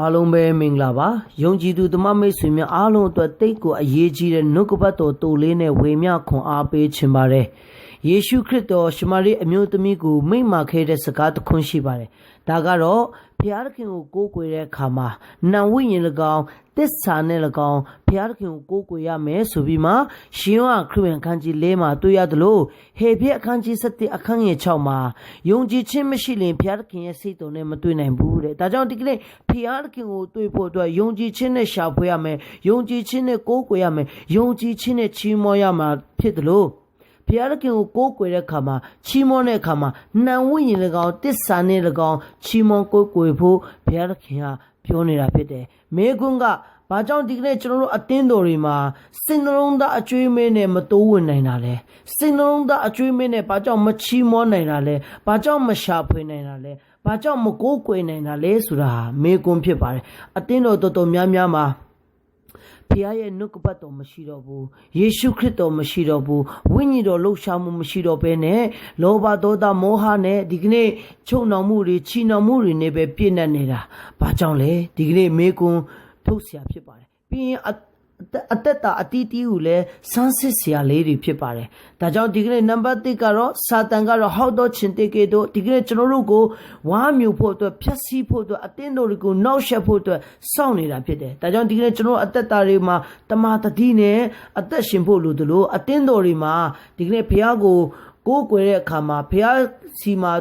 အားလုံးပဲမင်္ဂလာပါယုံကြည်သူဓမ္မမိတ်ဆွေများအားလုံးအတွက်တိတ်ကိုအရေးကြီးတဲ့နှုတ်ကပတ်တော်တူလေးနဲ့ဝေမျှခွန်အားပေးခြင်းပါတယ်ယေရှုခရစ်တော်ရှမာရိအမျိုးသမီးကိုမိန့်မာခဲ့တဲ့စကားတစ်ခွန်းရှိပါတယ်ဒါကတော့ ဘုရားသခင်ကိုကိုးကွယ်တဲ့အခါမှာနံဝိညာဉ်၎င်းတစ္ဆာနဲ့၎င်းဘုရားသခင်ကိုကိုးကွယ်ရမယ်ဆိုပြီးမှရှင်ယောဟန်ခရစ်ဝင်အခန်းကြီး၄မှာတွေ့ရတယ်လို့ဟေပြအခန်းကြီး7အခန်းငယ်6မှာယုံကြည်ခြင်းမရှိရင်ဘုရားသခင်ရဲ့စိတ်တော်နဲ့မတွေ့နိုင်ဘူးတဲ့ဒါကြောင့်ဒီကနေ့ဘုရားသခင်ကိုတွေ့ဖို့အတွက်ယုံကြည်ခြင်းနဲ့ရှာဖွေရမယ်ယုံကြည်ခြင်းနဲ့ကိုးကွယ်ရမယ်ယုံကြည်ခြင်းနဲ့ချီးမွမ်းရမှာဖြစ်တယ်လို့ ဘုရားသခင်ကိုကိုးကွယ်တဲ့အခါမှာချီးမွမ်းတဲ့အခါမှာနံဝိညာဉ်၎င်းတစ္ဆာနဲ့၎င်းချီးမွမ်းကိုးကွယ်ဖို့ဘုရားသခင်ကပြောနေတာဖြစ်တယ်။မေကွန်းကဘာကြောင့်ဒီကနေ့ကျွန်တော်တို့အတင်းတော်တွေမှာစိတ်နှလုံးသားအကျွေးမင်းနဲ့မတိုးဝင်နိုင်တာလဲစိတ်နှလုံးသားအကျွေးမင်းနဲ့ဘာကြောင့်မချီးမွမ်းနိုင်တာလဲဘာကြောင့်မရှာဖွေနိုင်တာလဲဘာကြောင့်မကိုးကွယ်နိုင်တာလဲဆိုတာဟာမေကွန်းဖြစ်ပါတယ်အတင်းတော်တော်တော်များများမှာ ဖခင်ရဲ့နှုတ်ကပတ်တော်မရှိတော့ဘူးယေရှုခရစ်တော်မရှိတော့ဘူးဝိညာဉ်တော်လှုပ်ရှားမှုမရှိတော့ဘဲနဲ့လောဘဒေါသမောဟနဲ့ဒီကနေ့ချုပ်နှောင်မှုတွေချီနှောင်မှုတွေနဲ့ပဲပြည့်နေနေတာဘာကြောင့်လဲဒီကနေ့မေကွန်းထုတ်เสียဖြစ်ပါတယ်ပြီးရင် အအသက်တာအတီးတီးကိုလည်းစမ်းစစ်စရာလေးတွေဖြစ်ပါတယ်။ဒါကြောင့်ဒီကနေ့နံပါတ်1ကတော့စာတန်ကတော့ဟောက်တော့ချင်းတေကေတို့ဒီကနေ့ကျွန်တော်တို့ကိုဝါမြူဖို့အတွက်ဖြက်စီးဖို့အတွက်အတင်းတို့တွေကိုနှောက်ယှက်ဖို့အတွက်စောင့်နေတာဖြစ်တယ်။ဒါကြောင့်ဒီကနေ့ကျွန်တော်အသက်တာတွေမှာတမာတတိနဲ့အသက်ရှင်ဖို့လိုသလိုအတင်းတော်တွေမှာဒီကနေ့ဘုရားကိုကိုးကွယ်တဲ့အခါမှာဘုရားစီမှာ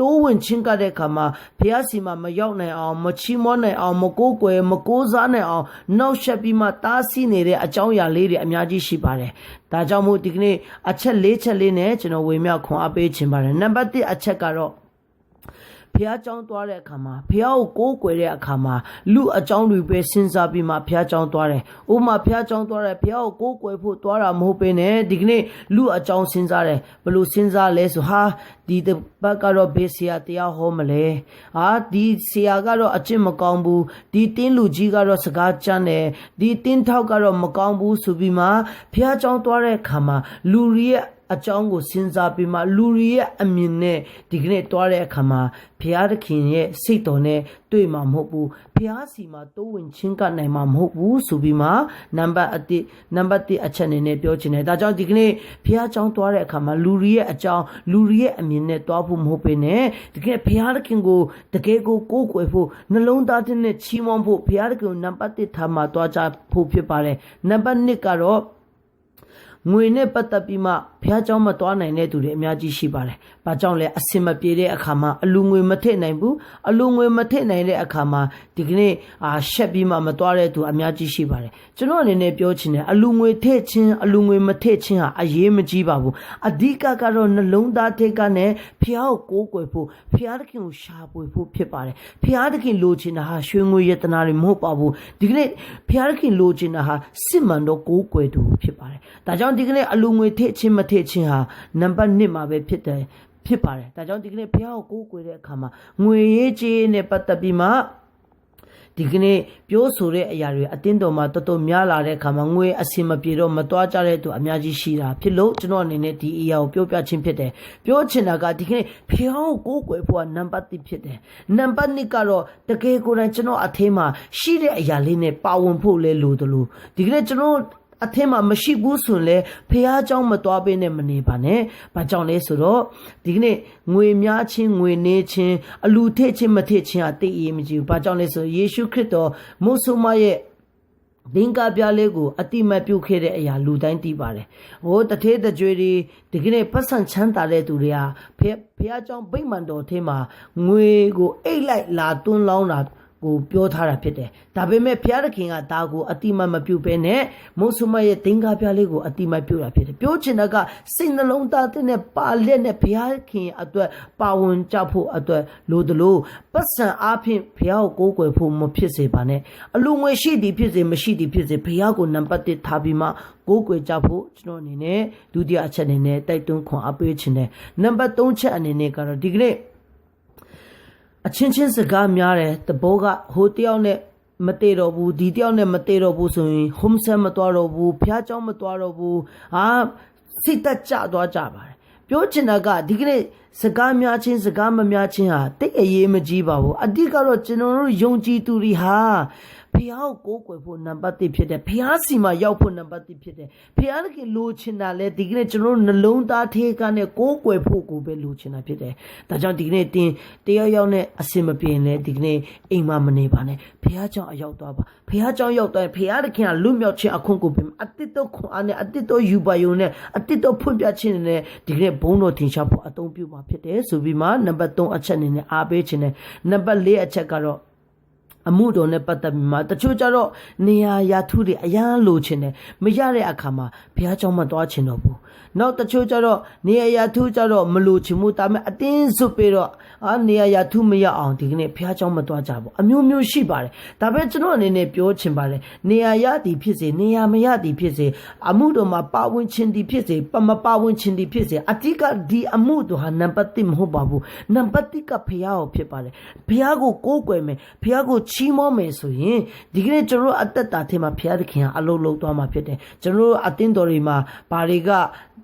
တိုးဝင်ချင်းကတဲ့အခါမှာဘုရားစီမှာမရောက်နိုင်အောင်မချီးမွမ်းနိုင်အောင်မကိုးကွယ်မကိုးစားနိုင်အောင်နှောက်ယှက်ပြီးမှတားဆီးနေတဲ့အကြောင်းအရာလေးတွေအများကြီးရှိပါတယ်။ဒါကြောင့်မို့ဒီကနေ့အချက်၄ချက်လေးနဲ့ကျွန်တော်ဝေမျှခွန်အားပေးခြင်းပါတယ်။နံပါတ်1အချက်ကတော့ ဘုရားကျောင်းသွားတဲ့အခါမှာဘုရားကိုကိုးကွယ်တဲ့အခါမှာလူအကြောင်းတွေပဲစဉ်းစားပြီးမှဘုရားကျောင်းသွားတယ်။ဥပမာဘုရားကျောင်းသွားတယ်ဘုရားကိုကိုးကွယ်ဖို့သွားတာမဟုတ်ပင်နဲ့ဒီကနေ့လူအကြောင်းစဉ်းစားတယ်ဘလို့စဉ်းစားလဲဆိုဟာဒီတပတ်ကတော့ဘေးဆရာတရားဟောမလဲ။ဟာဒီဆရာကတော့အကျင့်မကောင်းဘူး။ဒီတင်းလူကြီးကတော့စကားကြမ်းတယ်။ဒီတင်းထောက်ကတော့မကောင်းဘူးဆိုပြီးမှဘုရားကျောင်းသွားတဲ့အခါမှာလူရဲ့ အကြောင်းကိုစဉ်းစားပြီးမှလူတွေရဲ့အမြင်နဲ့ဒီကနေ့တွားတဲ့အခါမှာဘုရားသခင်ရဲ့စိတ်တော်နဲ့တွေ့မှာမဟုတ်ဘူးဘုရားစီမှာတိုးဝင်ချင်းကနိုင်မှာမဟုတ်ဘူးဆိုပြီးမှနံပါတ်အတိနံပါတ်1အချက်အနေနဲ့ပြောချင်တယ်ဒါကြောင့်ဒီကနေ့ဘုရားကြောင်းတွားတဲ့အခါမှာလူတွေရဲ့အကြောင်းလူတွေရဲ့အမြင်နဲ့တွားဖို့မဟုတ်ပေနဲ့တကယ်ဘုရားသခင်ကိုတကယ်ကိုကိုးကွယ်ဖို့နှလုံးသားနဲ့ချီးမွမ်းဖို့ဘုရားသခင်ကိုနံပါတ်1ထားမှာတွားကြဖို့ဖြစ်ပါတယ်နံပါတ်2ကတော့ ငွေနဲ့ပတ်သက်ပြီးမှဘုရားကျောင်းမသွားနိုင်တဲ့သူတွေအများကြီးရှိပါတယ်။ဘာကြောင့်လဲအစင်မပြေတဲ့အခါမှာအလူငွေမထည့်နိုင်ဘူး။အလူငွေမထည့်နိုင်တဲ့အခါမှာဒီကနေ့အာရှက်ပြီးမှမသွားတဲ့သူအများကြီးရှိပါတယ်။ကျွန်တော်အနေနဲ့ပြောချင်တယ်အလူငွေထည့်ခြင်းအလူငွေမထည့်ခြင်းဟာအရေးမကြီးပါဘူး။အဓိကကတော့နှလုံးသားထက်ကနဲ့ဘုရားကိုကိုးကွယ်ဖို့ဘုရားသခင်ကိုရှာဖွေဖို့ဖြစ်ပါတယ်။ဘုရားသခင်လိုချင်တာဟာရွှေငွေရတနာတွေမဟုတ်ပါဘူး။ဒီကနေ့ဘုရားသခင်လိုချင်တာဟာစစ်မှန်သောကိုးကွယ်သူဖြစ်ပါတယ်။ဒါကြောင့်ဒီကနေ့အလူငွေထည့်ခြင်းမထည့်ခြင်းဟာနံပါတ်1မှာပဲဖြစ်တယ်ဖြစ်ပါတယ်ဒါကြောင့်ဒီကနေ့ဘုရားကိုကိုးကွယ်တဲ့အခါမှာငွေရေးကြေးနဲ့ပတ်သက်ပြီးမှဒီကနေ့ပြောဆိုတဲ့အရာတွေအတင်းတော်မှာတော်တော်များလာတဲ့အခါမှာငွေအစင်မပြေတော့မသွားကြတဲ့သူအများကြီးရှိတာဖြစ်လို့ကျွန်တော်အနေနဲ့ဒီအရာကိုပြောပြခြင်းဖြစ်တယ်ပြောချင်တာကဒီကနေ့ဖျောင်းကိုကိုယ်ကွယ်ဖို့ကနံပါတ်1ဖြစ်တယ်နံပါတ်2ကတော့တကယ်ကိုယ်တိုင်ကျွန်တော်အသေးမှာရှိတဲ့အရာလေးနဲ့ပါဝင်ဖို့လဲလိုတယ်လို့ဒီကနေ့ကျွန်တော် အထင်းမှာမရှိဘူးဆိုရင်လေဖះเจ้าမသွားပေးနဲ့မနေပါနဲ့။ဘာကြောင့်လဲဆိုတော့ဒီကနေ့ငွေများချင်းငွေနေချင်းအလူထည့်ချင်းမထည့်ချင်းအသိအေးမကြည့်ဘူး။ဘာကြောင့်လဲဆိုယေရှုခရစ်တော်မုဆုမရဲ့လင်္ကာပြားလေးကိုအတိမတ်ပြုတ်ခဲ့တဲ့အရာလူတိုင်းသိပါတယ်။ဟိုတထေးတကြွေတွေဒီကနေ့ပတ်စံချမ်းသာတဲ့သူတွေဟာဖះဖះเจ้าဗိမ္မာန်တော်ထဲမှာငွေကိုအိတ်လိုက်လာသွန်းလောင်းတာ ကိုပြောထားတာဖြစ်တယ်။ဒါပေမဲ့ဘုရားသခင်ကဒါကိုအတိမတ်မပြုတ်ဘဲနဲ့မုဆုမရဲ့သင်္ကားပြားလေးကိုအတိမတ်ပြုတ်တာဖြစ်တယ်။ပြောချင်တာကစိတ်နှလုံးသားတဲ့ပါလက်နဲ့ဘုရားခင်အတွက်ပါဝင်ကြဖို့အတွက်လိုသလိုပတ်စံအားဖြင့်ဘုရားကိုကိုးကွယ်ဖို့မဖြစ်စေပါနဲ့။အလူငွေရှိသည်ဖြစ်စေမရှိသည်ဖြစ်စေဘုရားကိုနံပါတ်1ထားပြီးမှကိုးကွယ်ကြဖို့ကျွန်တော်အနေနဲ့ဒုတိယအချက်အနေနဲ့တိုက်တွန်းခွန်အားပေးခြင်းတယ်။နံပါတ်3ချက်အနေနဲ့ကတော့ဒီကနေ့ အချင်းချင်းစကားများတယ်တဘောကဟိုတယောက်နဲ့မတည်တော့ဘူးဒီတယောက်နဲ့မတည်တော့ဘူးဆိုရင် home set မသွားတော့ဘူးဖျားเจ้าမသွားတော့ဘူးဟာစိတ်သက်ကြသွားကြပါတယ်ဘ ပြောချင်တာကဒီကနေ့စကားများချင်းစကားမများချင်းဟာတိတ်အရေးမကြီးပါဘူးအတိကတော့ကျွန်တော်တို့ယုံကြည်သူတွေဟာ ဖះကိုကိုးကွယ်ဖို့နံပါတ်1ဖြစ်တယ်ဖះစီမှာရောက်ဖို့နံပါတ်1ဖြစ်တယ်ဖះတကယ်လိုချင်တာလဲဒီကနေ့ကျွန်တော်တို့နှလုံးသားထဲကနဲ့ကိုးကွယ်ဖို့ကိုပဲလိုချင်တာဖြစ်တယ်ဒါကြောင့်ဒီကနေ့တင်တယောက်ယောက်နဲ့အစင်မပြေလဲဒီကနေ့အိမ်မမနေပါနဲ့ဖះကြောင့်အရောက်သွားပါဖះကြောင့်ရောက်သွားရင်ဖះတခင်ကလွတ်မြောက်ခြင်းအခွင့်ကိုပြင်အတိတ်တော့ခွန်အားနဲ့အတိတ်တော့ယူပါယုံနဲ့အတိတ်တော့ဖွင့်ပြခြင်းနဲ့ဒီကနေ့ဘုန်းတော်ထင်ရှားဖို့အသုံးပြုမှာဖြစ်တယ်ဆိုပြီးမှနံပါတ်3အချက်အနေနဲ့အားပေးခြင်းနဲ့နံပါတ်4အချက်ကတော့ အမှုတော်နဲ့ပတ်သက်ပြီးမှတချို့ကြတော့နေရာရာထူးတွေအရန်လိုချင်တယ်မရတဲ့အခါမှာဘုရားကျောင်းမသွားချင်တော့ဘူးနောက်တချို့ကြတော့နေရာရာထူးကြတော့မလိုချင်ဘူးဒါပေမဲ့အတင်းစွတ်ပြီးတော့အာနေရာရာထူးမရအောင်ဒီကနေ့ဘုရားကျောင်းမသွားကြဘူးအမျိုးမျိုးရှိပါတယ်ဒါပေမဲ့ကျွန်တော်အနေနဲ့ပြောချင်ပါတယ်နေရာရသည်ဖြစ်စေနေရာမရသည်ဖြစ်စေအမှုတော်မှာပါဝင်ခြင်းသည်ဖြစ်စေပမပါဝင်ခြင်းသည်ဖြစ်စေအတိကဒီအမှုတော်ဟာနံပါတ်1မဟုတ်ပါဘူးနံပါတ်1ကဘုရားကိုဖြစ်ပါတယ်ဘုရားကိုကိုးကွယ်မယ်ဘုရားကိုချီးမွမ်းမယ်ဆိုရင်ဒီကနေ့ကျွန်တော်တို့အသက်တာထဲမှာဘုရားသခင်ကအလုံးလုံးသွားမှာဖြစ်တယ်ကျွန်တော်တို့အသင်းတော်တွေမှာဘာတွေက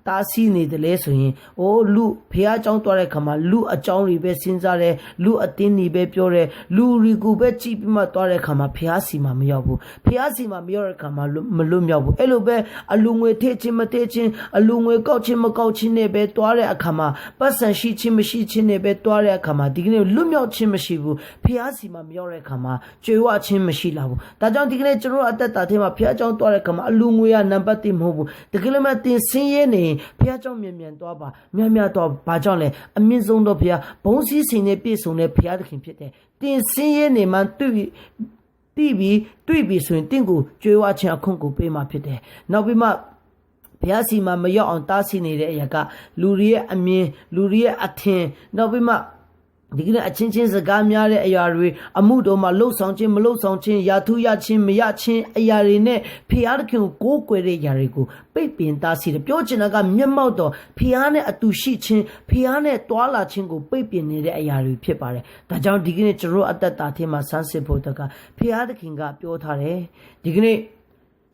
တားဆီးနေတယ်လဲဆိုရင်အိုးလူဖះเจ้าသွားတဲ့ခါမှာလူအကြောင်းတွေပဲစဉ်းစားတယ်လူအတင်းတွေပဲပြောတယ်လူရီကိုပဲကြည့်ပြီးမှသွားတဲ့ခါမှာဖះစီမှာမရောက်ဘူးဖះစီမှာမရောက်တဲ့ခါမှာလွတ်မလွတ်မြောက်ဘူးအဲ့လိုပဲအလူငွေထည့်ခြင်းမထည့်ခြင်းအလူငွေကောက်ခြင်းမကောက်ခြင်းနဲ့ပဲသွားတဲ့အခါမှာပတ်စံရှိခြင်းမရှိခြင်းနဲ့ပဲသွားတဲ့အခါမှာဒီကနေ့လွတ်မြောက်ခြင်းမရှိဘူးဖះစီမှာမရောက်တဲ့အခါမှာကြွေဝခြင်းမရှိလာဘူးဒါကြောင့်ဒီကနေ့ကျွန်တော်တို့အသက်တာထဲမှာဖះเจ้าသွားတဲ့ခါမှာအလူငွေကနံပါတ်1မဟုတ်ဘူးတကယ်လို့မတင်ဆင်းရဲနေရင် ဖះเจ้าမြန်မြန်သွားပါမြန်မြန်သွားဘာကြောင့်လဲအမြင့်ဆုံးတော့ဖះဘုံစည်းစိမ်နဲ့ပြည့်စုံတဲ့ဖះသခင်ဖြစ်တယ်တင်ဆင်းရဲနေမှတွေ့တိပြီးတွေ့ပြီးဆိုရင်တင့်ကိုကြွေးဝခြင်းအခွင့်ကိုပေးမှဖြစ်တယ်နောက်ပြီးမှဘုရားစီမှာမရောက်အောင်တားဆီးနေတဲ့အရာကလူတွေရဲ့အမြင်လူတွေရဲ့အထင်နောက်ပြီးမှ ဒီကနေ့အချင်းချင်းစကားများတဲ့အရာတွေအမှုတော်မှာလှုပ်ဆောင်ခြင်းမလှုပ်ဆောင်ခြင်းယာထုရခြင်းမရခြင်းအရာတွေနဲ့ဖျားသခင်ကိုကိုးကွယ်တဲ့အရာတွေကိုပိတ်ပင်တားဆီးတယ်ပြောချင်တာကမျက်မှောက်တော်ဖျားနဲ့အတူရှိခြင်းဖျားနဲ့တွာလာခြင်းကိုပိတ်ပင်နေတဲ့အရာတွေဖြစ်ပါတယ်ဒါကြောင့်ဒီကနေ့ကျွန်တော်အသက်တာထဲမှာဆန်းစစ်ဖို့တကဖျားသခင်ကပြောထားတယ်ဒီကနေ့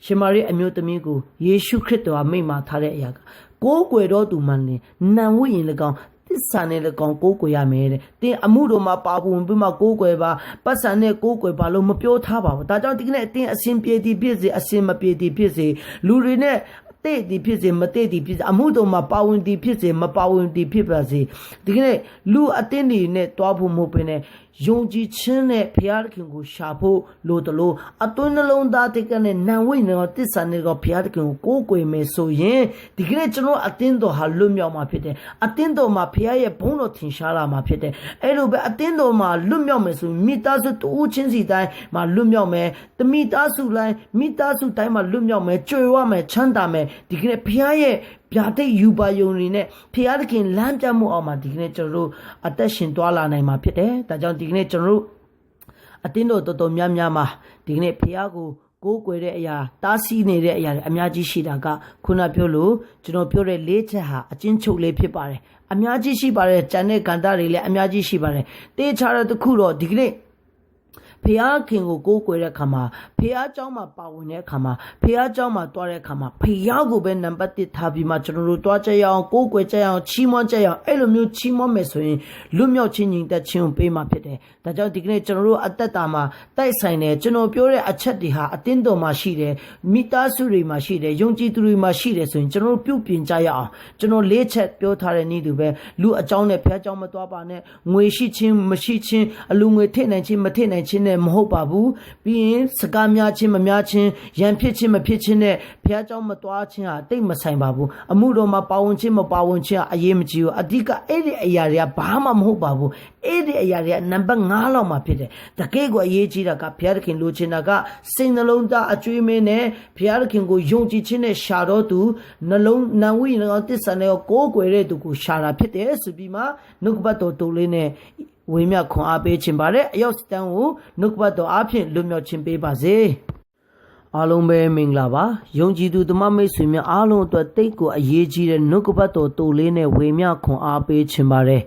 ရှင်မာရိအမျိုးသမီးကိုယေရှုခရစ်တော်အမိန့်မှာထားတဲ့အရာကကိုးကွယ်တော်သူမှလည်းနံဝိရင်၎င်း သစ္စာနဲ့၎င်းကိုးကွယ်ရမယ်တဲ့။တင်းအမှုတော်မှာပါဝင်ပြီးမှကိုးကွယ်ပါပတ်စံနဲ့ကိုးကွယ်ပါလို့မပြောထားပါဘူး။ဒါကြောင့်ဒီကနေ့အတင်းအစင်ပြေသည်ဖြစ်စေအစင်မပြေသည်ဖြစ်စေလူတွေနဲ့ တဲ့သည်ဖြစ်စေမတဲ့သည်ဖြစ်စေအမှုတော်မှာပါဝင်သည်ဖြစ်စေမပါဝင်သည်ဖြစ်ပါစေဒီကနေ့လူအတင်းတွေနဲ့တွားဖို့မဟုတ်ဘဲနဲ့ယုံကြည်ခြင်းနဲ့ဘုရားသခင်ကိုရှာဖို့လိုတယ်လို့အတွင်းနှလုံးသားတက်ကနဲ့နံဝိနေတော့တစ္ဆာနေတော့ဘုရားသခင်ကိုကိုးကွယ်မယ်ဆိုရင်ဒီကနေ့ကျွန်တော်အတင်းတော်ဟာလွတ်မြောက်မှာဖြစ်တယ်အတင်းတော်မှာဘုရားရဲ့ဘုန်းတော်ထင်ရှားလာမှာဖြစ်တယ်အဲ့လိုပဲအတင်းတော်မှာလွတ်မြောက်မယ်ဆိုရင်မိသားစုတူချင်းစီတိုင်းမှာလွတ်မြောက်မယ်တမိသားစုတိုင်းမိသားစုတိုင်းမှာလွတ်မြောက်မယ်ကြွယ်ဝမယ်ချမ်းသာမယ်ဒီကနေ့ဘုရားရဲ့ဗျာဒိတ်ယူပါယုံတွေနဲ့ဖျားသခင်လမ်းပြမှုအောင်မှာဒီကနေ့ကျွန်တော်တို့အသက်ရှင်သွားလာနိုင်မှာဖြစ်တယ်။ဒါကြောင့်ဒီကနေ့ကျွန်တော်တို့အတင်းတော်တော်တော်များများမှာဒီကနေ့ဖျားကိုကိုးကွယ်တဲ့အရာတားဆီးနေတဲ့အရာတွေအများကြီးရှိတာကခုနပြောလို့ကျွန်တော်ပြောတဲ့လေးချက်ဟာအချင်းချုပ်လေးဖြစ်ပါတယ်။အများကြီးရှိပါတယ်။ဂျန်တဲ့ကန္တာတွေလည်းအများကြီးရှိပါတယ်။တေးချတဲ့တစ်ခုတော့ဒီကနေ့ ဖះခင်ကိုကိုးကွယ်တဲ့အခါမှာဖះเจ้าမှာပါဝင်တဲ့အခါမှာဖះเจ้าမှာတွားတဲ့အခါမှာဖះကိုပဲနံပါတ်1ထားပြီးမှကျွန်တော်တို့တွားကြရအောင်ကိုးကွယ်ကြရအောင်ချီးမွမ်းကြရအောင်အဲ့လိုမျိုးချီးမွမ်းမယ်ဆိုရင်လွတ်မြောက်ခြင်းညီတက်ခြင်းကိုပေးမှဖြစ်တယ်။ဒါကြောင့်ဒီကနေ့ကျွန်တော်တို့အသက်တာမှာတိုက်ဆိုင်တယ်ကျွန်တော်ပြောတဲ့အချက်တွေဟာအတင်းတော်မှာရှိတယ်မိသားစုတွေမှာရှိတယ်ယုံကြည်သူတွေမှာရှိတယ်ဆိုရင်ကျွန်တော်တို့ပြုပြင်ကြရအောင်ကျွန်တော်လေးချက်ပြောထားတဲ့နည်းတူပဲလူအကြောင်းနဲ့ဖះเจ้าမတွားပါနဲ့ငွေရှိခြင်းမရှိခြင်းအလူငွေထိတ်နိုင်ခြင်းမထိတ်နိုင်ခြင်းနဲ့ ့မဟုတ်ပါဘူးပြီးရင်စကားများခြင်းမများခြင်းရန်ဖြစ်ခြင်းမဖြစ်ခြင်းနဲ့ဘုရားကျောင်းမသွားခြင်းဟာတိတ်မဆိုင်ပါဘူးအမှုတော်မှာပါဝင်ခြင်းမပါဝင်ခြင်းဟာအရေးမကြီးဘူးအဓိကအဲ့ဒီအရာတွေကဘာမှမဟုတ်ပါဘူးအဲ့ဒီအရာတွေကနံပါတ်5လောက်မှဖြစ်တယ်တကယ်ကိုအရေးကြီးတာကဘုရားသခင်လိုချင်တာကစိတ်နှလုံးသားအကျွေးမင်းနဲ့ဘုရားသခင်ကိုယုံကြည်ခြင်းနဲ့ရှာတော့သူနှလုံးနံဝိညာဉ်ကောင်တစ္ဆာနဲ့ကိုးကွယ်တဲ့သူကိုရှာတာဖြစ်တယ်ဆိုပြီးမှနှုတ်ကပတ်တော်တူလေးနဲ့ ဝေမျှခွန်အားပေးခြင်းပါတယ်အရောက်စတန်ကိုနှုတ်ကပတ်တော်အားဖြင့်လွတ်မြောက်ခြင်းပေးပါစေအားလုံးပဲမင်္ဂလာပါယုံကြည်သူဓမ္မမိတ်ဆွေများအားလုံးအတွက်တိတ်ကိုအရေးကြီးတဲ့နှုတ်ကပတ်တော်တူလေးနဲ့ဝေမျှခွန်အားပေးခြင်းပါတယ်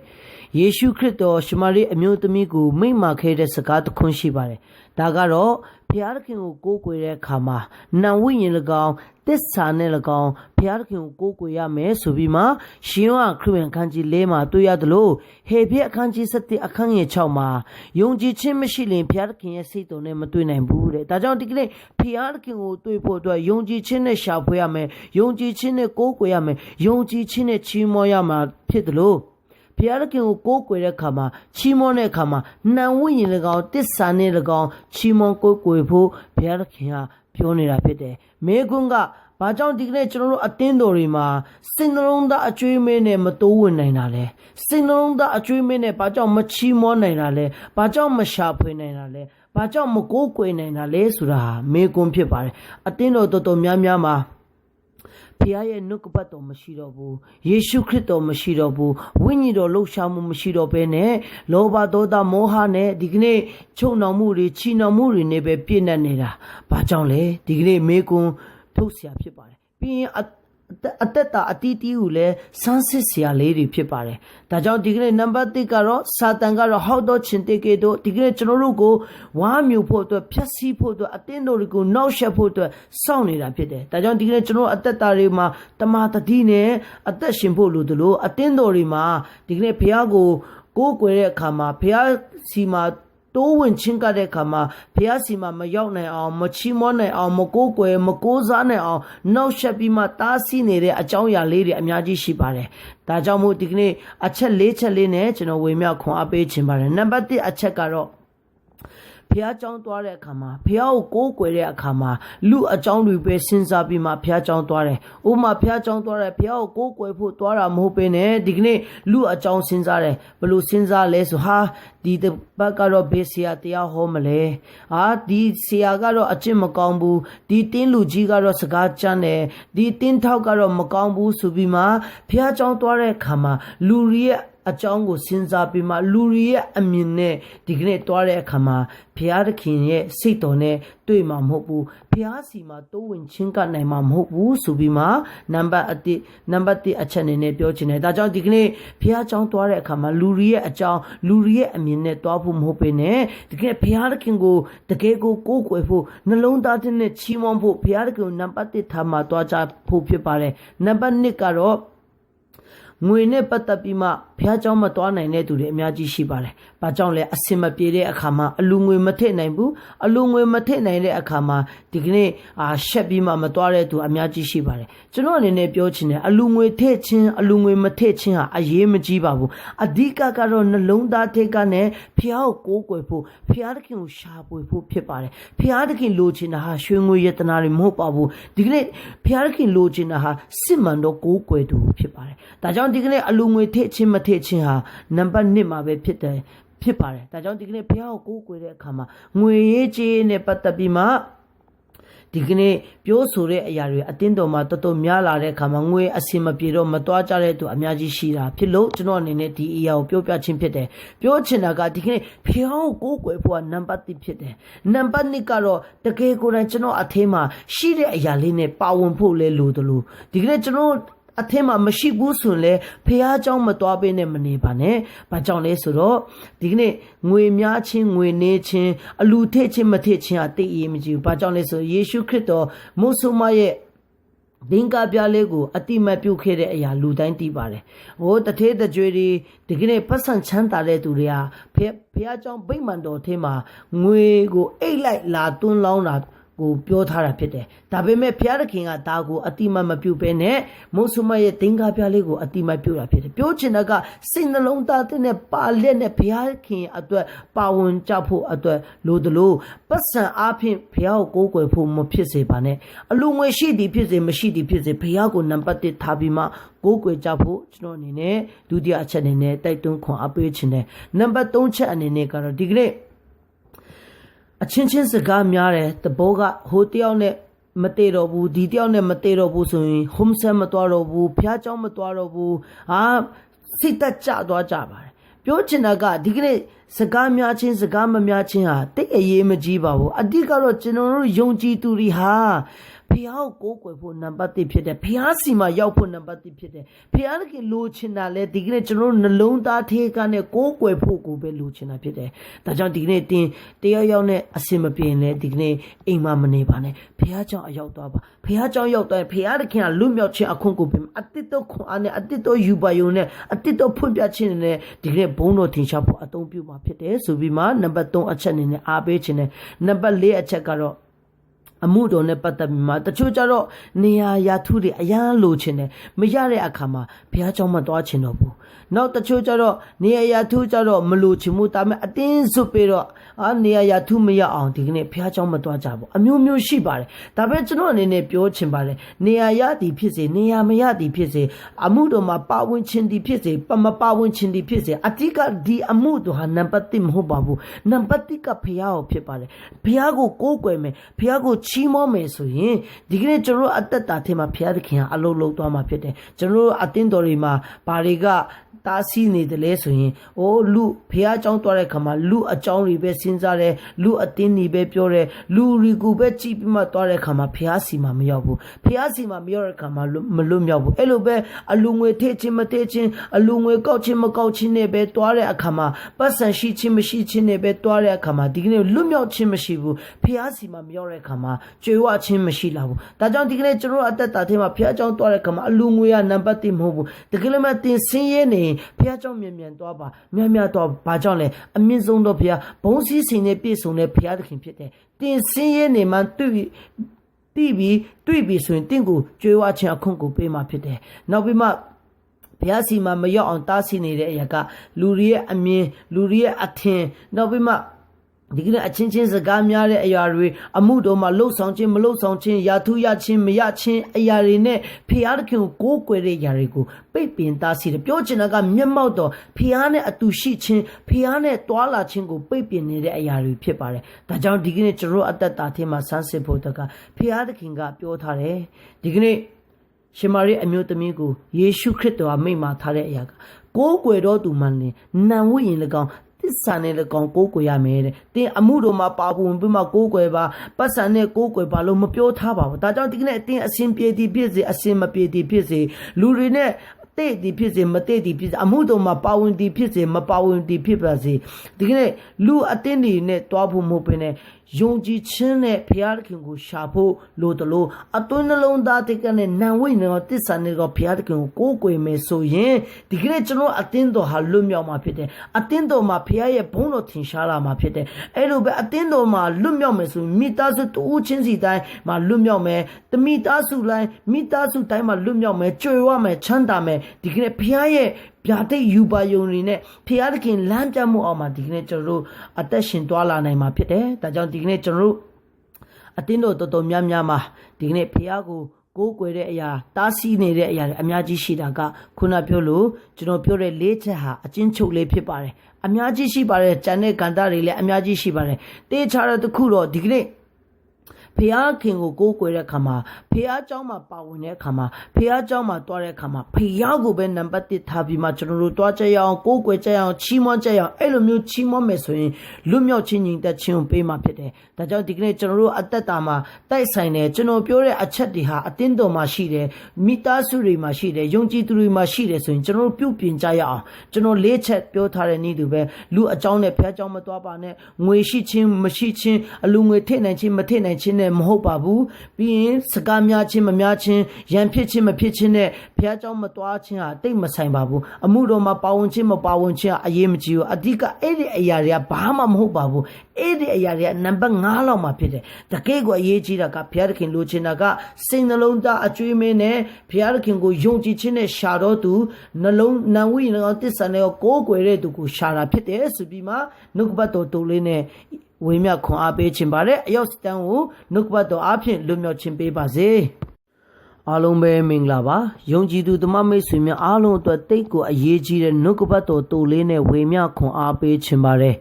ယေရှုခရစ်တော်ရှမာရိအမျိုးသမီးကိုမိန့်မာခဲ့တဲ့စကားတစ်ခွန်းရှိပါတယ်ဒါကတော့ ဖျားသခင်ကိုကိုးကွယ်တဲ့အခါမှာနံဝိညာဉ်၎င်းတစ္ဆာနဲ့၎င်းဖျားသခင်ကိုကိုးကွယ်ရမယ်ဆိုပြီးမှရှင်ယောဟန်ခရစ်ဝင်အခန်းကြီး၄မှာတွေ့ရသလိုဟေပြအခန်းကြီး7အခန်းငယ်6မှာယုံကြည်ခြင်းမရှိရင်ဖျားသခင်ရဲ့စိတ်တော်နဲ့မတွေ့နိုင်ဘူးတဲ့ဒါကြောင့်ဒီကနေ့ဖျားသခင်ကိုတွေ့ဖို့အတွက်ယုံကြည်ခြင်းနဲ့ရှာဖွေရမယ်ယုံကြည်ခြင်းနဲ့ကိုးကွယ်ရမယ်ယုံကြည်ခြင်းနဲ့ချီးမွမ်းရမှာဖြစ်တယ်လို့ ဘုရားသခင်ကိုကိုးကွယ်တဲ့အခါမှာချီးမွမ်းတဲ့အခါမှာနှံဝိညာဉ်၎င်းတစ္ဆာနဲ့၎င်းချီးမွမ်းကိုးကွယ်ဖို့ဘုရားသခင်ကပြောနေတာဖြစ်တယ်။မေကွန်းကဘာကြောင့်ဒီကနေ့ကျွန်တော်တို့အသင်းတော်တွေမှာစိတ်နှလုံးသားအကျွေးမင်းနဲ့မတိုးဝင်နိုင်တာလဲစိတ်နှလုံးသားအကျွေးမင်းနဲ့ဘာကြောင့်မချီးမွမ်းနိုင်တာလဲဘာကြောင့်မရှာဖွေနိုင်တာလဲဘာကြောင့်မကိုးကွယ်နိုင်တာလဲဆိုတာဟာမေကွန်းဖြစ်ပါတယ်အသင်းတော်တော်တော်များများမှာ ဖခင်ရဲ့နှုတ်ကပတ်တော်မရှိတော့ဘူးယေရှုခရစ်တော်မရှိတော့ဘူးဝိညာဉ်တော်လှုပ်ရှားမှုမရှိတော့ဘဲနဲ့လောဘဒေါသမောဟနဲ့ဒီကနေ့ချုံနှောင်မှုတွေချီနှောင်မှုတွေနဲ့ပဲပြည့်နေနေတာဘာကြောင့်လဲဒီကနေ့မေကွန်းထုတ်เสียဖြစ်ပါတယ်ပြီးရင်အ အသက်တာအတီးတီးကိုလည်းစမ်းစစ်စရာလေးတွေဖြစ်ပါတယ်။ဒါကြောင့်ဒီကနေ့နံပါတ်1ကတော့စာတန်ကတော့ဟောက်တော့ချင်းတေကေတို့ဒီကနေ့ကျွန်တော်တို့ကိုဝါမျိုးဖို့အတွက်ဖြက်စီးဖို့အတွက်အတင်းတို့တွေကိုနှောက်ယှက်ဖို့အတွက်စောင့်နေတာဖြစ်တယ်။ဒါကြောင့်ဒီကနေ့ကျွန်တော်အသက်တာတွေမှာတမာတတိနဲ့အသက်ရှင်ဖို့လိုသလိုအတင်းတို့တွေမှာဒီကနေ့ဘုရားကိုကိုးကွယ်တဲ့အခါမှာဘုရားစီမှာ တိုးဝင်ချင်းကတဲ့အခါမှာဘုရားစီမှာမရောက်နိုင်အောင်မချီးမွမ်းနိုင်အောင်မကိုးကွယ်မကိုးစားနိုင်အောင်နှောက်ယှက်ပြီးမှတားဆီးနေတဲ့အကြောင်းအရာလေးတွေအများကြီးရှိပါတယ်။ဒါကြောင့်မို့ဒီကနေ့အချက်၄ချက်လေးနဲ့ကျွန်တော်ဝေမျှခွန်အားပေးခြင်းပါတယ်။နံပါတ်1အချက်ကတော့ ဘုရားကျောင်းသွားတဲ့အခါမှာဘုရားကိုကိုးကွယ်တဲ့အခါမှာလူအကြောင်းတွေပဲစဉ်းစားပြီးမှဘုရားကျောင်းသွားတယ်။ဥမာဘုရားကျောင်းသွားတယ်ဘုရားကိုကိုးကွယ်ဖို့သွားတာမဟုတ်ပဲနဲ့ဒီကနေ့လူအကြောင်းစဉ်းစားတယ်ဘလို့စဉ်းစားလဲဆိုဟာဒီတပတ်ကတော့ဘေးဆရာတရားဟောမလဲ။ဟာဒီဆရာကတော့အကျင့်မကောင်းဘူး။ဒီတင်းလူကြီးကတော့စကားကြမ်းတယ်။ဒီတင်းထောက်ကတော့မကောင်းဘူးဆိုပြီးမှဘုရားကျောင်းသွားတဲ့အခါမှာလူရဲ့ အကြောင်းကိုစဉ်းစားပြီးမှလူတွေရဲ့အမြင်နဲ့ဒီကနေ့တွားတဲ့အခါမှာဘုရားသခင်ရဲ့စိတ်တော်နဲ့တွေ့မှာမဟုတ်ဘူးဘုရားစီမှာတိုးဝင်ချင်းကနိုင်မှာမဟုတ်ဘူးဆိုပြီးမှနံပါတ်အတိနံပါတ်1အချက်အနေနဲ့ပြောချင်တယ်ဒါကြောင့်ဒီကနေ့ဘုရားကြောင်းတွားတဲ့အခါမှာလူတွေရဲ့အကြောင်းလူတွေရဲ့အမြင်နဲ့တွားဖို့မဟုတ်ပေနဲ့တကယ်ဘုရားသခင်ကိုတကယ်ကိုကိုးကွယ်ဖို့နှလုံးသားနဲ့ချီးမွမ်းဖို့ဘုရားသခင်ကိုနံပါတ်1ထားမှာတွားကြဖို့ဖြစ်ပါတယ်နံပါတ်2ကတော့ငွေနဲ့ပတ်သက်ပြီးမှဘုရားကျောင်းမသွားနိုင်တဲ့သူတွေအများကြီးရှိပါတယ်။ဘာကြောင့်လဲအစင်မပြေတဲ့အခါမှာအလူငွေမထည့်နိုင်ဘူး။အလူငွေမထည့်နိုင်တဲ့အခါမှာဒီကနေ့အာရှက်ပြီးမှမသွားတဲ့သူအများကြီးရှိပါတယ်။ကျွန်တော်အနေနဲ့ပြောချင်တယ်အလူငွေထည့်ခြင်းအလူငွေမထည့်ခြင်းဟာအရေးမကြီးပါဘူး။အဓိကကတော့နှလုံးသားထိတ်ကနဲ့ဘုရားကိုကိုးကွယ်ဖို့ဘုရားသခင်ကိုရှာဖွေဖို့ဖြစ်ပါတယ်။ဘုရားသခင်လိုချင်တာဟာရွှေငွေရတနာတွေမဟုတ်ပါဘူး။ဒီကနေ့ဘုရားသခင်လိုချင်တာဟာစစ်မှန်တော့ကိုးကွယ်သူဖြစ်ပါတယ်။ဒါကြောင့်ဒီကနေ့အလူငွေထည့်ခြင်းမထည့်ခြင်းဟာနံပါတ်1မှာပဲဖြစ်တယ်ဖြစ်ပါတယ်ဒါကြောင့်ဒီကနေ့ဘုရားကိုကိုးကွယ်တဲ့အခါမှာငွေရေးကြေးနဲ့ပတ်သက်ပြီးမှဒီကနေ့ပြောဆိုတဲ့အရာတွေအတင်းတော်မှာတော်တော်များလာတဲ့အခါမှာငွေအစင်မပြေတော့မတွားကြတဲ့သူအများကြီးရှိတာဖြစ်လို့ကျွန်တော်အနေနဲ့ဒီအရာကိုပြောပြခြင်းဖြစ်တယ်ပြောချင်တာကဒီကနေ့ဖျောင်းကိုကိုးကွယ်ဖို့ကနံပါတ်1ဖြစ်တယ်နံပါတ်2ကတော့တကယ်ကိုယ်တိုင်ကျွန်တော်အသေးမှာရှိတဲ့အရာလေးနဲ့ပါဝင်ဖို့လဲလိုတယ်လို့ဒီကနေ့ကျွန်တော် အထင်းမှာမရှိဘူးဆိုရင်လည်းဖះเจ้าမသွားပေးနဲ့မနေပါနဲ့။ဘာကြောင့်လဲဆိုတော့ဒီကနေ့ငွေများချင်းငွေနေချင်းအလူထည့်ချင်းမထည့်ချင်းအသိအရေးမကြီးဘူး။ဘာကြောင့်လဲဆိုယေရှုခရစ်တော်မုဆုမရဲ့ဒင်္ဂပြလေးကိုအတိမတ်ပြုတ်ခဲ့တဲ့အရာလူတိုင်းသိပါတယ်။ဟိုတထေးတကြွေတွေဒီကနေ့ပတ်စံချမ်းသာတဲ့သူတွေဟာဖះဖះเจ้าဗိမာန်တော်ထဲမှာငွေကိုအိတ်လိုက်လာသွန်းလောင်းတာ ကိုပြောထားတာဖြစ်တယ်။ဒါပေမဲ့ဘုရားသခင်ကဒါကိုအတိမတ်မပြုတ်ပဲနဲ့မုဆုမရဲ့သင်္ကားပြလေးကိုအတိမတ်ပြုတ်တာဖြစ်တယ်။ပြောချင်တာကစိတ်နှလုံးသားတဲ့ပါလက်နဲ့ဘုရားခင်အတွက်ပါဝင်ကြဖို့အတွက်လိုသလိုပတ်စံအားဖြင့်ဘုရားကိုကိုးကွယ်ဖို့မဖြစ်စေပါနဲ့။အလူငွေရှိသည်ဖြစ်စေမရှိသည်ဖြစ်စေဘုရားကိုနံပါတ်1ထားပြီးမှကိုးကွယ်ကြဖို့ကျွန်တော်အနေနဲ့ဒုတိယအချက်အနေနဲ့တိုက်တွန်းခွန်အားပေးခြင်းတယ်။နံပါတ်3ချက်အနေနဲ့ကတော့ဒီကနေ့ အချင်းချင်းစကားများတယ်တဘောကဟိုတယောက်နဲ့မတည်တော့ဘူးဒီတယောက်နဲ့မတည်တော့ဘူးဆိုရင် home set မသွားတော့ဘူးဖះเจ้าမသွားတော့ဘူးဟာစိတ်သက်ကြသွားကြပါတယ်ပြောချင်တာကဒီကနေ့စကားများချင်းစကားမများချင်းဟာတိတ်အရေးမကြီးပါဘူးအတိကတော့ကျွန်တော်တို့ယုံကြည်သူတွေဟာ ဖဖះကိုကိုးကွယ်ဖို့နံပါတ်1ဖြစ်တယ်ဖះစီမှာရောက်ဖို့နံပါတ်1ဖြစ်တယ်ဖះတခင်လိုချင်တာလဲဒီကနေ့ကျွန်တော်တို့နှလုံးသားထဲကနဲ့ကိုးကွယ်ဖို့ကိုပဲလိုချင်တာဖြစ်တယ်ဒါကြောင့်ဒီကနေ့တင်တရားရောက်နဲ့အစင်မပြေလဲဒီကနေ့အိမ်မှာမနေပါနဲ့ဖះကြောင့်အရောက်သွားပါဖះကြောင့်ရောက်သွားရင်ဖះတခင်ကလွတ်မြောက်ခြင်းအခွင့်ကိုပြင်အတိတ်တော့ခွန်အားနဲ့အတိတ်တော့ယူပါယုံနဲ့အတိတ်တော့ဖွင့်ပြခြင်းနဲ့ဒီကနေ့ဘုန်းတော်ထင်ရှားဖို့အသုံးပြုမှာဖြစ်တယ်ဆိုပြီးမှနံပါတ်3အချက်အနေနဲ့အားပေးခြင်းနဲ့နံပါတ်4အချက်ကတော့ အမှုတော်နဲ့ပတ်သက်ပြီးမှတချို့ကြတော့နေရာရာထူးတွေအရန်လိုချင်တယ်မရတဲ့အခါမှာဘုရားကျောင်းမသွားချင်တော့ဘူး နောက်တချို့ကြတော့နေရာရာထူးကြတော့မလိုချင်ဘူးဒါပေမဲ့အတင်းစွပ်ပြီးတော့အာနေရာရာထူးမရအောင်ဒီကနေ့ဘုရားကျောင်းမသွားကြဘူးအမျိုးမျိုးရှိပါတယ်ဒါပေမဲ့ကျွန်တော်အနေနဲ့ပြောချင်ပါတယ်နေရာရသည်ဖြစ်စေနေရာမရသည်ဖြစ်စေအမှုတော်မှာပါဝင်ခြင်းသည်ဖြစ်စေပမပါဝင်ခြင်းသည်ဖြစ်စေအတိကဒီအမှုတော်ဟာနံပါတ်1မဟုတ်ပါဘူးနံပါတ်1ကဘုရားကိုဖြစ်ပါတယ်ဘုရားကိုကိုးကွယ်မယ်ဘုရားကိုချီးမွမ်းမယ်ဆိုရင်ဒီကနေ့ကျွန်တော်တို့အသက်တာထဲမှာဘုရားသခင်ကအလုံးလုံးသွားမှာဖြစ်တယ်ကျွန်တော်တို့အတင်းတော်တွေမှာဘာတွေက တားဆီးနေတယ်လဲဆိုရင်အိုးလူဖះเจ้าသွားတဲ့ခါမှာလူအကြောင်းတွေပဲစဉ်းစားတယ်လူအတင်းတွေပဲပြောတယ်လူရီကူပဲကြည့်ပြီးမှသွားတဲ့ခါမှာဖះစီမှာမရောက်ဘူးဖះစီမှာမရောက်တဲ့ခါမှာလွတ်မလွတ်မြောက်ဘူးအဲ့လိုပဲအလူငွေထည့်ခြင်းမထည့်ခြင်းအလူငွေကောက်ခြင်းမကောက်ခြင်းနဲ့ပဲသွားတဲ့အခါမှာပတ်စံရှိခြင်းမရှိခြင်းနဲ့ပဲသွားတဲ့အခါမှာဒီကနေ့လွတ်မြောက်ခြင်းမရှိဘူးဖះစီမှာမရောက်တဲ့အခါမှာကြွေဝခြင်းမရှိလာဘူးဒါကြောင့်ဒီကနေ့ကျွန်တော်တို့အသက်တာထဲမှာဖះเจ้าသွားတဲ့ခါမှာအလူငွေကနံပါတ်1မဟုတ်ဘူးတကယ်လို့မတင်ဆင်းရဲနေရင် ဖះเจ้าမြန်မြန်သွားပါမြန်မြန်သွားဘာကြောင့်လဲအမြင့်ဆုံးတော့ဖះဘုံစည်းစိမ်နဲ့ပြည့်စုံတဲ့ဖះသခင်ဖြစ်တယ်တင်ဆင်းရဲနေမှတွေ့တိပြီးတွေ့ပြီးဆိုရင်တင့်ကိုကြွေးဝခြင်းအခွင့်ကိုပေးမှဖြစ်တယ်နောက်ပြီးမှဘုရားစီမှာမရောက်အောင်တားဆီးနေတဲ့အရာကလူတွေရဲ့အမြင်လူတွေရဲ့အထင်နောက်ပြီးမှ ဒီကနေ့အချင်းချင်းစကားများတဲ့အရာတွေအမှုတော်မှာလှုပ်ဆောင်ခြင်းမလှုပ်ဆောင်ခြင်းယာထုရခြင်းမရခြင်းအရာတွေနဲ့ဖျားသခင်ကိုကိုးကွယ်တဲ့အရာတွေကိုပိတ်ပင်တားဆီးတယ်ပြောချင်တာကမျက်မှောက်တော်ဖျားနဲ့အတူရှိခြင်းဖျားနဲ့တွာလာခြင်းကိုပိတ်ပင်နေတဲ့အရာတွေဖြစ်ပါတယ်ဒါကြောင့်ဒီကနေ့ကျွန်တော်တို့အသက်တာထဲမှာဆန်းစစ်ဖို့တကဖျားသခင်ကပြောထားတယ်ဒီကနေ့ရှင်မာရိအမျိုးသမီးကိုယေရှုခရစ်တော်ကမိန့်မာထားတဲ့အရာကကိုးကွယ်တော်သူမှလည်းနံဝိရင်၎င်း သစ္စာနဲ့၎င်းကိုးကွယ်ရမယ်တဲ့။တင်းအမှုတော်မှာပါဝင်ပြီးမှကိုးကွယ်ပါပတ်စံနဲ့ကိုးကွယ်ပါလို့မပြောထားပါဘူး။ဒါကြောင့်ဒီကနေ့အတင်းအစင်ပြေသည်ဖြစ်စေအစင်မပြေသည်ဖြစ်စေလူတွေနဲ့တဲ့သည်ဖြစ်စေမတဲ့သည်ဖြစ်စေအမှုတော်မှာပါဝင်သည်ဖြစ်စေမပါဝင်သည်ဖြစ်ပါစေဒီကနေ့လူအတင်းတွေနဲ့တွားဖို့မဟုတ်ဘဲနဲ့ ယုံကြည်ခြင်းနဲ့ဘုရားသခင်ကိုရှာဖို့လိုတယ်လို့အတွင်းနှလုံးသားတက်ကနဲ့နံဝိနေတော့တစ္ဆာနေတော့ဘုရားသခင်ကိုကိုးကွယ်မယ်ဆိုရင်ဒီကနေ့ကျွန်တော်အတင်းတော်ဟာလွတ်မြောက်မှာဖြစ်တယ်အတင်းတော်မှာဘုရားရဲ့ဘုန်းတော်ထင်ရှားလာမှာဖြစ်တယ်အဲ့လိုပဲအတင်းတော်မှာလွတ်မြောက်မယ်ဆိုရင်မိသားစုတူးချင်းစီတိုင်းမှာလွတ်မြောက်မယ်တမိသားစုတိုင်းမိသားစုတိုင်းမှာလွတ်မြောက်မယ်ကြွယ်ဝမယ်ချမ်းသာမယ်ဒီကနေ့ဘုရားရဲ့ ဗျာဒိတ်ယူပါယုံနေနဲ့ဖျားသခင်လမ်းပြမှုအောင်မှာဒီကနေ့ကျွန်တော်တို့အသက်ရှင်သွားလာနိုင်မှာဖြစ်တယ်။ဒါကြောင့်ဒီကနေ့ကျွန်တော်တို့အတင်းတော်တော်တော်များများမှာဒီကနေ့ဖျားကိုကိုးကွယ်တဲ့အရာတားဆီးနေတဲ့အရာတွေအများကြီးရှိတာကခုနပြောလို့ကျွန်တော်ပြောတဲ့လေးချက်ဟာအချင်းချုပ်လေးဖြစ်ပါတယ်။အများကြီးရှိပါတယ်။ဂျန်တဲ့ကန္တာတွေလည်းအများကြီးရှိပါတယ်။တေးချတဲ့တစ်ခုတော့ဒီကနေ့ ဖះခင်ကိုကိုးကွယ်တဲ့အခါမှာဖះเจ้าမှာပါဝင်တဲ့အခါမှာဖះเจ้าမှာတွားတဲ့အခါမှာဖះကိုပဲနံပါတ်1ထားပြီးမှကျွန်တော်တို့တွားကြရအောင်ကိုးကွယ်ကြရအောင်ချီးမွမ်းကြရအောင်အဲ့လိုမျိုးချီးမွမ်းမယ်ဆိုရင်လွတ်မြောက်ခြင်းညီသက်ခြင်းကိုပေးမှဖြစ်တယ်။ဒါကြောင့်ဒီကနေ့ကျွန်တော်တို့အသက်တာမှာတိုက်ဆိုင်တယ်ကျွန်တော်ပြောတဲ့အချက်တွေဟာအတင်းတော်မှာရှိတယ်မိသားစုတွေမှာရှိတယ်ယုံကြည်သူတွေမှာရှိတယ်ဆိုရင်ကျွန်တော်တို့ပြုပြင်ကြရအောင်ကျွန်တော်လေးချက်ပြောထားတဲ့နည်းတူပဲလူအကြောင်းနဲ့ဖះเจ้าမတွားပါနဲ့ငွေရှိခြင်းမရှိခြင်းအလူငွေထိနိုင်ခြင်းမထိနိုင်ခြင်းနဲ့ ့မဟုတ်ပါဘူးပြီးရင်စကားများခြင်းမများခြင်းရန်ဖြစ်ခြင်းမဖြစ်ခြင်းနဲ့ဘုရားကျောင်းမတွားခြင်းဟာတိတ်မဆိုင်ပါဘူးအမှုတော်မှာပါဝင်ခြင်းမပါဝင်ခြင်းဟာအရေးမကြီးဘူးအဓိကအဲ့ဒီအရာတွေကဘာမှမဟုတ်ပါဘူးအဲ့ဒီအရာတွေကနံပါတ်5လောက်မှာဖြစ်တယ်တကယ်ကိုအရေးကြီးတာကဘုရားသခင်လိုချင်တာကစိတ်နှလုံးသားအကျွေးမင်းနဲ့ဘုရားသခင်ကိုယုံကြည်ခြင်းနဲ့ရှာတော့သူနှလုံးနံဝိညာဉ်ကောင်တစ္ဆာနဲ့ကိုကိုးကွယ်တဲ့သူကိုရှာတာဖြစ်တယ်ဆိုပြီးမှနှုတ်ကပတ်တော်တူလေးနဲ့ ဝေမျှခွန်အားပေးခြင်းပါတယ်အရောက်စတန်ကိုနှုတ်ကပတ်တော်အားဖြင့်လွတ်မြောက်ခြင်းပေးပါစေအားလုံးပဲမင်္ဂလာပါယုံကြည်သူဓမ္မမိတ်ဆွေများအားလုံးအတွက်တိတ်ကိုအရေးကြီးတဲ့နှုတ်ကပတ်တော်တူလေးနဲ့ဝေမျှခွန်အားပေးခြင်းပါတယ်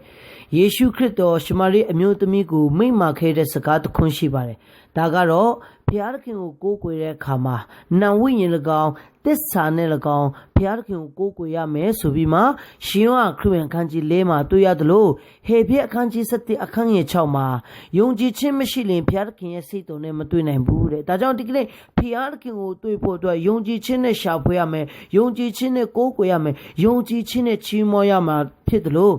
ယေရှုခရစ်တော်ရှမာရိအမျိုးသမီးကိုမိန့်မာခဲ့တဲ့စကားတစ်ခွန်းရှိပါတယ်ဒါကတော့ ဘုရားသခင်ကိုကိုးကွယ်တဲ့အခါမှာနံဝိညာဉ်၎င်းတစ္ဆာနဲ့၎င်းဘုရားသခင်ကိုကိုးကွယ်ရမယ်ဆိုပြီးမှရှင်ယောဟန်ခရစ်ဝင်အခန်းကြီး၄မှာတွေ့ရသလိုဟေဘရဲအခန်းကြီး7အခန်းငယ်6မှာယုံကြည်ခြင်းမရှိရင်ဘုရားသခင်ရဲ့စိတ်တော်နဲ့မတွေ့နိုင်ဘူးတဲ့ဒါကြောင့်ဒီကနေ့ဘုရားသခင်ကိုတွေ့ဖို့အတွက်ယုံကြည်ခြင်းနဲ့ရှာဖွေရမယ်ယုံကြည်ခြင်းနဲ့ကိုးကွယ်ရမယ်ယုံကြည်ခြင်းနဲ့ချီးမွမ်းရမှာဖြစ်တယ်လို့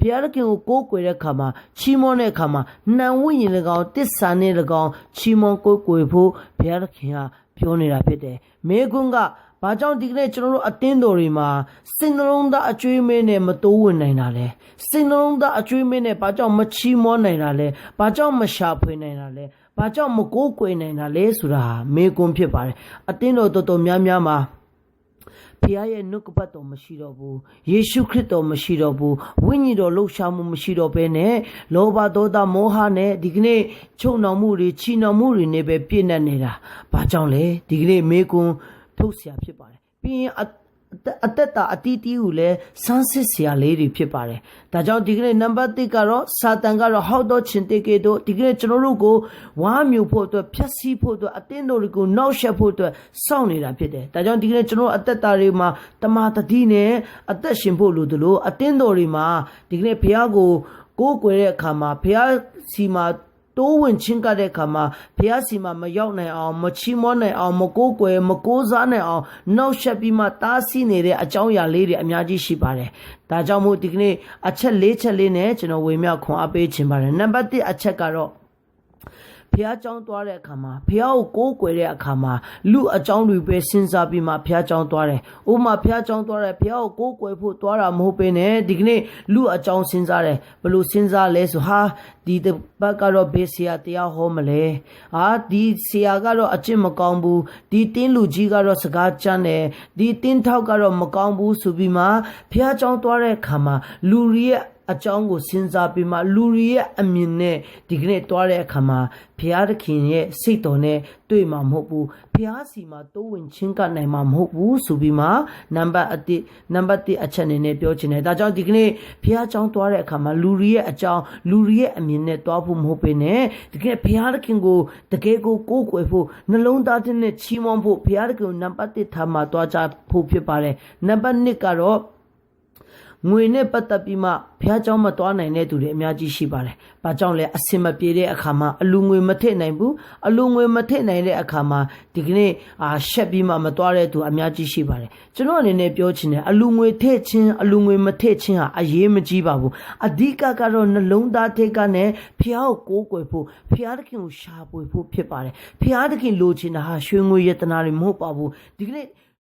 ဘုရားသခင်ကိုကိုးကွယ်တဲ့အခါမှာချီးမွမ်းတဲ့အခါမှာနှံဝိညာဉ်၎င်းတစ္ဆာနဲ့၎င်းချီးမွမ်းကိုးကွယ်ဖို့ဘုရားသခင်ကပြောနေတာဖြစ်တယ်။မေကွန်းကဘာကြောင့်ဒီကနေ့ကျွန်တော်တို့အတင်းတော်တွေမှာစိတ်နှလုံးသားအကျွေးမင်းနဲ့မတိုးဝင်နိုင်တာလဲစိတ်နှလုံးသားအကျွေးမင်းနဲ့ဘာကြောင့်မချီးမွမ်းနိုင်တာလဲဘာကြောင့်မရှာဖွေနိုင်တာလဲဘာကြောင့်မကိုးကွယ်နိုင်တာလဲဆိုတာဟာမေကွန်းဖြစ်ပါတယ်အတင်းတော်တော်တော်များများမှာ ဖခင်ရဲ့နှုတ်ကပတ်တော်မရှိတော့ဘူးယေရှုခရစ်တော်မရှိတော့ဘူးဝိညာဉ်တော်လှုပ်ရှားမှုမရှိတော့ဘဲနဲ့လောဘဒေါသမောဟနဲ့ဒီကနေ့ချုပ်နှောင်မှုတွေချီနှောင်မှုတွေနဲ့ပဲပြည့်နေနေတာဘာကြောင့်လဲဒီကနေ့မေကွန်းထုတ်เสียဖြစ်ပါတယ်ပြီးရင် အသက်တာအတီးတီးကိုလည်းစမ်းစစ်စရာလေးတွေဖြစ်ပါတယ်။ဒါကြောင့်ဒီကနေ့နံပါတ်1ကတော့စာတန်ကတော့ဟောက်တော့ချင်းတေကေတို့ဒီကနေ့ကျွန်တော်တို့ကိုဝါမျိုးဖို့အတွက်ဖြက်စီးဖို့အတွက်အတင်းတို့တွေကိုနှောက်ယှက်ဖို့အတွက်စောင့်နေတာဖြစ်တယ်။ဒါကြောင့်ဒီကနေ့ကျွန်တော်အသက်တာတွေမှာတမာတတိနဲ့အသက်ရှင်ဖို့လိုသလိုအတင်းတို့တွေမှာဒီကနေ့ဘုရားကိုကိုးကွယ်တဲ့အခါမှာဘုရားစီမှာ တိုးဝင်ချင်းကတဲ့အခါမှာဘုရားစီမှာမရောက်နိုင်အောင်မချီးမွမ်းနိုင်အောင်မကိုးကွယ်မကိုးစားနိုင်အောင်နှောက်ယှက်ပြီးမှတားဆီးနေတဲ့အကြောင်းအရာလေးတွေအများကြီးရှိပါတယ်။ဒါကြောင့်မို့ဒီကနေ့အချက်၄ချက်လေးနဲ့ကျွန်တော်ဝေမျှခွန်အားပေးခြင်းပါတယ်။နံပါတ်1အချက်ကတော့ ဘုရားကျောင်းသွားတဲ့အခါမှာဘုရားကိုကိုးကွယ်တဲ့အခါမှာလူအကြောင်းတွေပဲစဉ်းစားပြီးမှဘုရားကျောင်းသွားတယ်။ဥမာဘုရားကျောင်းသွားတယ်ဘုရားကိုကိုးကွယ်ဖို့သွားတာမဟုတ်ပဲနဲ့ဒီကနေ့လူအကြောင်းစဉ်းစားတယ်ဘလို့စဉ်းစားလဲဆိုဟာဒီတပတ်ကတော့ဘေးဆရာတရားဟောမလဲ။ဟာဒီဆရာကတော့အကျင့်မကောင်းဘူး။ဒီတင်းလူကြီးကတော့စကားကြမ်းတယ်။ဒီတင်းထောက်ကတော့မကောင်းဘူးဆိုပြီးမှဘုရားကျောင်းသွားတဲ့အခါမှာလူရဲ့ အကြောင်းကိုစဉ်းစားပြီးမှလူတွေရဲ့အမြင်နဲ့ဒီကနေ့တွားတဲ့အခါမှာဘုရားသခင်ရဲ့စိတ်တော်နဲ့တွေ့မှာမဟုတ်ဘူးဘုရားစီမှာတိုးဝင်ချင်းကနိုင်မှာမဟုတ်ဘူးဆိုပြီးမှနံပါတ်အတိနံပါတ်1အချက်အနေနဲ့ပြောချင်တယ်ဒါကြောင့်ဒီကနေ့ဘုရားအကြောင်းတွားတဲ့အခါမှာလူတွေရဲ့အကြောင်းလူတွေရဲ့အမြင်နဲ့တွားဖို့မဟုတ်ပေနဲ့ဒီကနေ့ဘုရားသခင်ကိုတကယ်ကိုကိုးကွယ်ဖို့နှလုံးသားနဲ့ချီးမွမ်းဖို့ဘုရားသခင်ကိုနံပါတ်1ထားမှာတွားကြဖို့ဖြစ်ပါတယ်နံပါတ်2ကတော့ ငွေနဲ့ပတ်သက်ပြီးမှဘုရားကျောင်းမသွားနိုင်တဲ့သူတွေအများကြီးရှိပါတယ်။ဘာကြောင့်လဲအစင်မပြေတဲ့အခါမှာအလူငွေမထည့်နိုင်ဘူး။အလူငွေမထည့်နိုင်တဲ့အခါမှာဒီကနေ့အာရှက်ပြီးမှမသွားတဲ့သူအများကြီးရှိပါတယ်။ကျွန်တော်အနေနဲ့ပြောချင်တယ်အလူငွေထည့်ခြင်းအလူငွေမထည့်ခြင်းဟာအရေးမကြီးပါဘူး။အဓိကကတော့နှလုံးသားထိတ်ကနဲ့ဘုရားကိုကိုးကွယ်ဖို့ဘုရားသခင်ကိုရှာဖွေဖို့ဖြစ်ပါတယ်။ဘုရားသခင်လိုချင်တာဟာရွှေငွေယတနာတွေမဟုတ်ပါဘူး။ဒီကနေ့